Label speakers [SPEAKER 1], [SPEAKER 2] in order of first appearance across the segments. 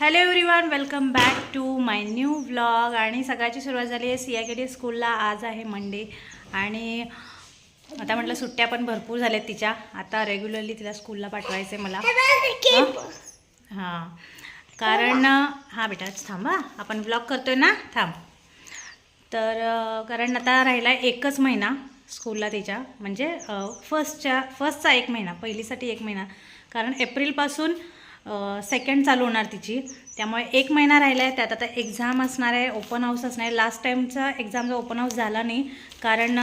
[SPEAKER 1] Hello everyone welcome back to my new vlog आणि सकाळची सुरुवात झाली आहे सी आय के डी स्कूलला आज आहे मंडे आणि आता म्हटलं सुट्ट्या पण भरपूर झाल्यात तिच्या. आता रेग्युलरली तिला स्कूलला पाठवायचं आहे मला. हां? कारण हां बेटा थांब. आपण ब्लॉग करतोय ना? थांब. तर कारण आता राहिला एकच महिना स्कूलला तिच्या. म्हणजे फर्स्टच्या फर्स्टचा एक महिना. पहिलीसाठी एक महिना. कारण एप्रिलपासून सेकंड चालू होणार तिची. त्यामुळे एक महिना राहिला आहे त्यात आता एक्झाम असणार आहे ओपन हाऊस असणार आहे. लास्ट टाईमचा एक्झामचा ओपन हाऊस झाला नाही कारण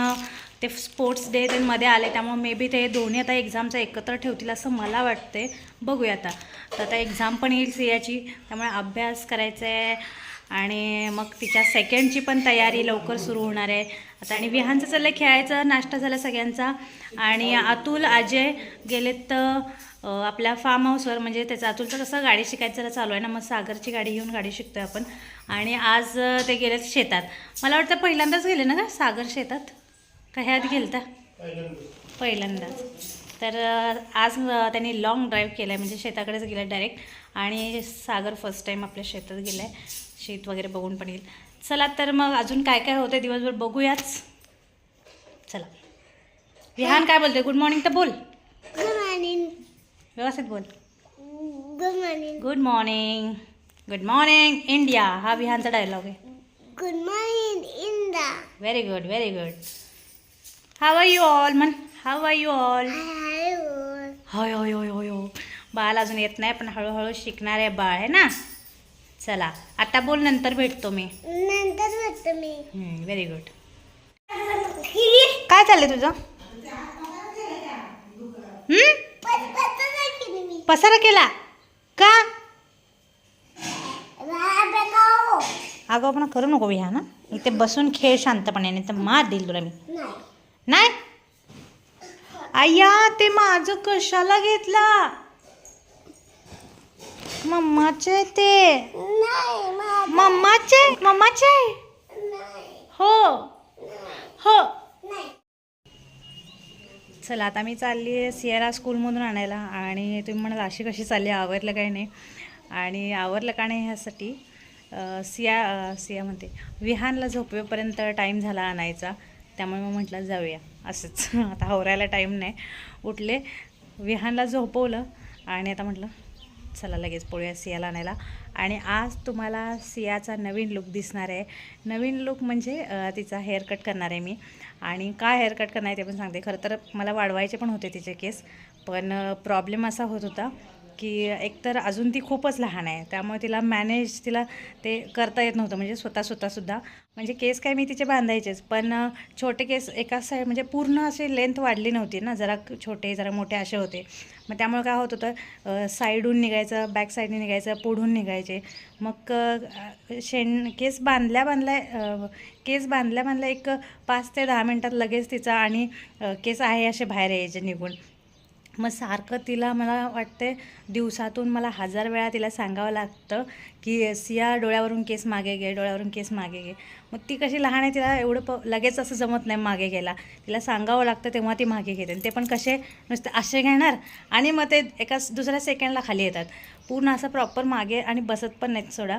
[SPEAKER 1] ते स्पोर्ट्स डे ते मध्ये आले त्यामुळे मे बी ते दोन्ही आता एक्झामचं एकत्र ठेवतील असं मला वाटते बघूया आता. तर आता एक्झाम पण येईल सियाची त्यामुळे अभ्यास करायचा आहे आणि मग तिच्या सेकंडची पण तयारी लवकर सुरू होणार आहे. आता आणि विहानचं चाललं खेळायचं नाश्ता झाला सगळ्यांचा. आणि अतुल अजय गेलेत तर आपल्या फार्म हाऊसवर म्हणजे त्याचं अतुलचं कसं गाडी शिकायचं जरा चालू आहे ना मग सागरची गाडी घेऊन गाडी शिकतोय आपण. आणि आज ते गेलेत शेतात. मला वाटतं पहिल्यांदाच गेले ना का सागर शेतात? का ह्यात गेलता? पहिल्यांदाच. तर आज त्यांनी लॉंग ड्राईव्ह केला आहे म्हणजे शेताकडेच गेला डायरेक्ट आणि सागर फर्स्ट टाईम आपल्या शेतात गेला आहे शेत वगैरे बघून पण येईल. चला तर मग अजून काय काय होतं दिवसभर बघूयाच. चला. विहान काय बोलते गुड मॉर्निंग तर बोल.
[SPEAKER 2] Good morning.
[SPEAKER 1] व्यवस्थित बोल.
[SPEAKER 2] Good morning.
[SPEAKER 1] Good morning good morning India हा विहानचा डायलॉग आहे.
[SPEAKER 2] Good morning, Inda.
[SPEAKER 1] Very good very good how are you all man how are you all. होय होय होय होय हो बाळ अजून येत नाही पण हळूहळू शिकणार आहे बाळ आहे ना? चला आता बोल नंतर भेटतो मी.
[SPEAKER 2] नंतर भेटतो मी.
[SPEAKER 1] व्हेरी गुड काय चाललंय तुझं? हम्म? पसारा केला का? अगं पण करू नको विहा ना इथे बसून खेळ शांतपणे तर मार देईल तुला मी. नाही? आय्या ते माझं कशाला घेतला? मम्माचे ते मम्माचे मम्माचे हो हो चला आता मी चालली आहे सियारा स्कूलमधून आणायला आणि तुम्ही म्हणाल अशी कशी चालली आवरलं काही नाही. आणि आवरलं का नाही ह्यासाठी सिया सिया म्हणते विहानला झोपेपर्यंत टाईम झाला आणायचा. त्यामुळे मग म्हटलं जाऊया. असंच. आता आवरायला टाईम नाही. उठले विहानला झोपवलं आणि आता म्हटलं चला लगेच पळूया सियाला आणायला आणि आज तुम्हाला सियाचा नवीन लुक दिसणार आहे. नवीन लुक म्हणजे तिचा तिचा हेअरकट करणार आहे मी. आणि काय हेअर कट करणार आहे ते पण सांगते. खरं तर मला वाढवायचे पण होते तिचे केस. पण प्रॉब्लेम असा होत होता की एकतर अजून ती खूपच लहान आहे त्यामुळे तिला मॅनेज तिला ते करता येत नव्हतं म्हणजे स्वतः स्वतःसुद्धा म्हणजे केस काय मी तिचे बांधायचेच पण छोटे केस एका साईड म्हणजे पूर्ण असे लेंथ वाढली नव्हती ना जरा छोटे जरा मोठे असे होते. मग त्यामुळे काय होत होतं साईडहून निघायचं बॅक साईडने निघायचं पुढून निघायचे. मग शेण केस बांधल्या बांधल्या केस बांधल्या बांधल्या एक पाच ते दहा मिनटात लगेच तिचा आणि केस आहे असे बाहेर यायचे निघून. मग सारखं तिला मला वाटते दिवसातून मला हजार वेळा तिला सांगावं लागतं की सिया डोळ्यावरून केस मागे घे डोळ्यावरून केस मागे घे. मग ती कशी लहान आहे तिला एवढं प लगेच असं जमत नाही मागे घ्यायला. तिला सांगावं लागतं तेव्हा ती मागे घेते. आणि ते पण कसे नुसते असे घेणार आणि मग ते एका दुसऱ्या सेकंडला खाली येतात. पूर्ण असं प्रॉपर मागे आणि बसत पण नाहीत सोडा.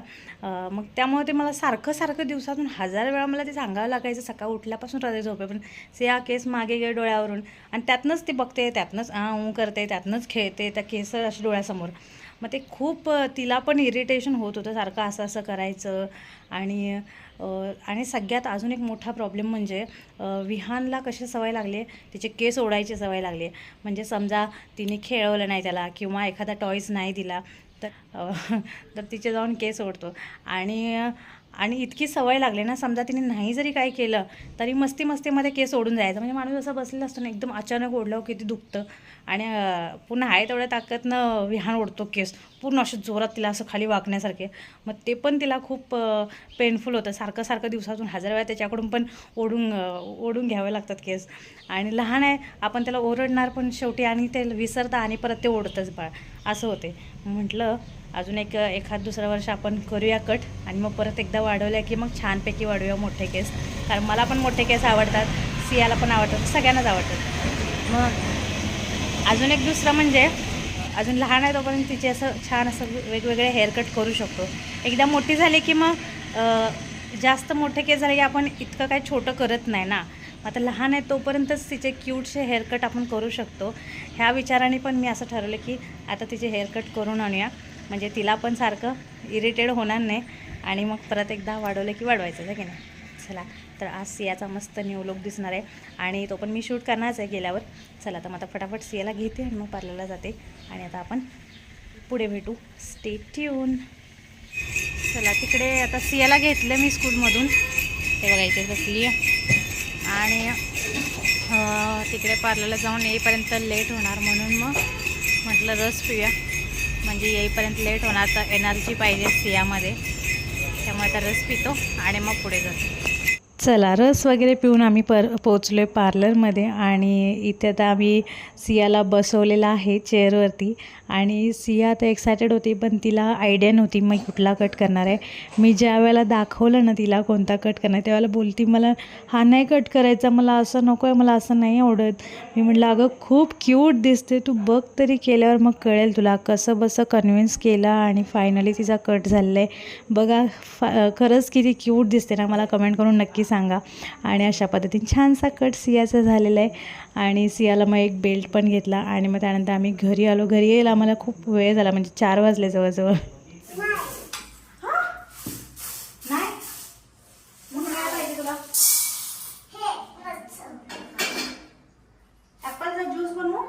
[SPEAKER 1] मग त्यामुळे ते मला सारखं सारखं दिवसातून हजार वेळा मला ते सांगावं लागायचं सकाळ उठल्यापासून रात्री झोपे पण सिया केस मागे गे डोळ्यावरून. आणि त्यातनंच ती बघते त्यातनंच आ ऊ करते त्यातनंच खेळते त्या केस असे डोळ्यासमोर. मग ते खूप तिला पण इरिटेशन होत होतं सारखं असं असं करायचं. आणि आणि सगळ्यात अजून एक मोठा प्रॉब्लेम म्हणजे विहानला कशी सवय लागली? आहे तिचे केस ओढायची सवय लागली. आहे म्हणजे समजा तिने खेळवलं नाही त्याला किंवा एखादा टॉईज नाही दिला तर तर तिचे जाऊन केस ओढतो. आणि आणि इतकी सवय लागली ना समजा तिने नाही जरी काय केलं तरी मस्ती मस्तीमध्ये केस ओढून जायचं. म्हणजे माणूस असं बसलेला असतो ना एकदम अचानक ओढलं किती दुखतं. आणि पुन्हा आहे तेवढ्या ताकदनं विहान ओढतो केस. पूर्ण असे जोरात तिला असं खाली वाकण्यासारखे. मग ते पण तिला खूप पेनफुल होतं. सारखं सारखं दिवसातून हजार वेळा त्याच्याकडून पण ओढून ओढून घ्यावे लागतात केस. आणि लहान आहे आपण त्याला ओरडणार पण शेवटी आणि ते विसरता आणि परत ते ओढतंच बाळ. असं होते. म्हटलं अजून एक एखाद दुसरं वर्ष आपण करूया कट आणि मग परत एकदा वाढवल्या की मग छानपैकी वाढवूया मोठे केस. कारण मला पण मोठे केस आवडतात सियाला पण आवडतात सगळ्यांनाच आवडतात. मग अजून एक दुसरं म्हणजे अजून लहान आहे तोपर्यंत तिचे असं छान असं वेगवेगळे हेअरकट करू शकतो. एकदा मोठी झाली की मग जास्त मोठे केस झाले की आपण इतकं काय छोटं करत नाही ना. आता लहान आहे तोपर्यंतच तिचे क्यूटसे हेअरकट आपण करू शकतो. ह्या विचाराने पण मी असं ठरवलं की आता तिचे हेअरकट करून आणूया. म्हणजे तिला पण सारखं इरिटेड होणार नाही. आणि मग परत एकदा वाढवलं की वाढवायचं आहे की नाही? चला तर आज सियाचा मस्त न्यू लुक दिसणार आहे. आणि तो पण मी शूट करणारच आहे गेल्यावर. चला तर मग आता फटाफट सियाला घेते आणि मग पार्लरला जाते. आणि आता आपण पुढे भेटू. स्टे ट्यून चला तिकडे आता सियाला घेतलं मी स्कूलमधून. ते बघा इथे बसली आणि तिकडे पार्लरला जाऊन येईपर्यंत लेट होणार म्हणून मग म्हटलं रस पिऊया. म्हणजे येईपर्यंत लेट होणार तर एनर्जी पाहिजे सियामध्ये. त्यामुळे तर रस पितो आणि मग पुढे जातो. चला रस वगैरे पिऊन आम्ही पर पोचलो आहे पार्लरमध्ये आणि इथे आता आम्ही सियाला बसवलेला आहे चेअरवरती आणि सिया आता एक्सायटेड होती पण तिला आयडिया नव्हती मग कुठला कट करणार आहे. मी ज्या वेळेला दाखवलं ना तिला कोणता कट करणार त्यावेळेला बोलती मला हा नाही कट करायचा मला असं नको आहे मला असं नाही आवडत. मी म्हटलं अगं खूप क्यूट दिसते तू बघ तरी केल्यावर मग कळेल तुला कसं बसं कन्व्हिन्स केला आणि फायनली तिचा कट झालेला आहे. बघा फा खरंच किती क्यूट दिसते ना मला कमेंट करून नक्की सांगा. आणि अशा पद्धतीने छानसा कट सियाचा झालेला आहे. आणि सियाला मग एक बेल्ट पण घेतला. आणि मग त्यानंतर आम्ही घरी आलो. घरी यायला आम्हाला खूप वेळ झाला. म्हणजे चार वाजले जवळजवळ. ॲपलचा ज्यूस बनवू?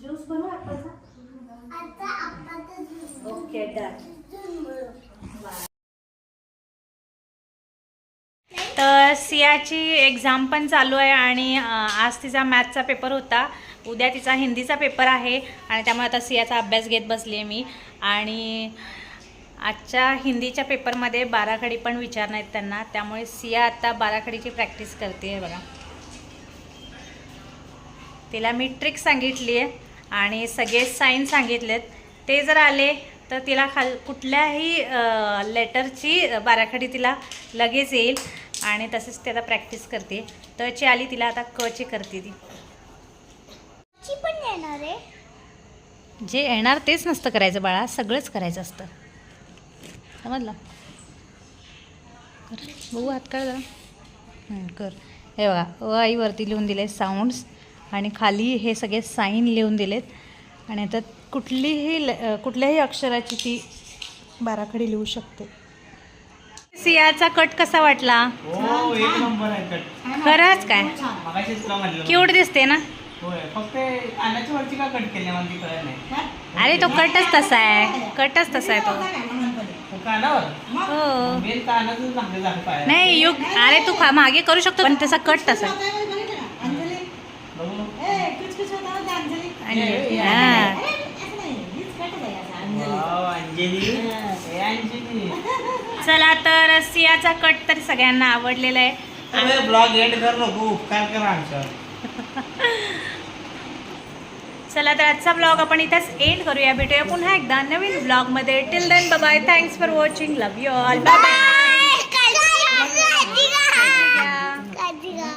[SPEAKER 1] ज्यूस बनवू ॲपलचा
[SPEAKER 2] आता आपण
[SPEAKER 1] ओके डन सियाची एक्झाम पण चालू आहे आणि आज तिचा मॅथचा पेपर होता. उद्या तिचा हिंदीचा पेपर आहे आणि त्यामुळे आता सियाचा अभ्यास घेत बसली आहे मी. आणि आजच्या हिंदीच्या पेपरमध्ये बाराखडी पण विचारणार आहेत त्यांना. त्यामुळे सिया आता बाराखडीची प्रॅक्टिस करते आहे बघा. तिला मी ट्रिक सांगितली आहे आणि सगळे साईन सांगितलेत. ते जर आले तर तिला खाल कुठल्याही लेटरची बाराखडी तिला लगेच येईल. आणि तसेच ती आता प्रॅक्टिस करते तची आली तिला आता कची करते ती.
[SPEAKER 2] ची पण येणार आहे.
[SPEAKER 1] जे येणार तेच नसतं करायचं बाळा सगळंच करायचं असतं. समजलं? कर बघू हात काढ जरा. कर. हे बघा अ आईवरती लिहून दिले साऊंड्स आणि खाली हे सगळे साईन लिहून दिलेत. आणि आता कुठलीही कुठल्याही अक्षराची ती बाराखडी लिहू शकते. सियाचा कट कसा वाटला?
[SPEAKER 3] हो एक नंबर आहे कट.
[SPEAKER 1] खरंच काय?
[SPEAKER 3] मगाशी तुला म्हणलं
[SPEAKER 1] क्यूट दिसते ना?
[SPEAKER 3] होय फक्त कानाच्या वरची का कट केली मला ती कळत नाही.
[SPEAKER 1] अरे तो कटच तसा आहे. कटच तसा आहे तो.
[SPEAKER 3] कानावर?
[SPEAKER 1] हो.
[SPEAKER 3] मेन कानाचं चांगले झालं पाय
[SPEAKER 1] नाही युग अरे तू खा- मागे करू शकतो पण त्याचा कट तसा हा.
[SPEAKER 3] अंजली. ए अंजली.
[SPEAKER 1] चला तर सियाचा कट तर सगळ्यांना आवडलेला आहे.
[SPEAKER 3] ब्लॉग एंड कर नको उपकार कर
[SPEAKER 1] चला तर आजचा ब्लॉग आपण इथेच एंड करूया. भेटूया पुन्हा एकदा नवीन ब्लॉगमध्ये. Till then bye thanks for watching love you all bye bye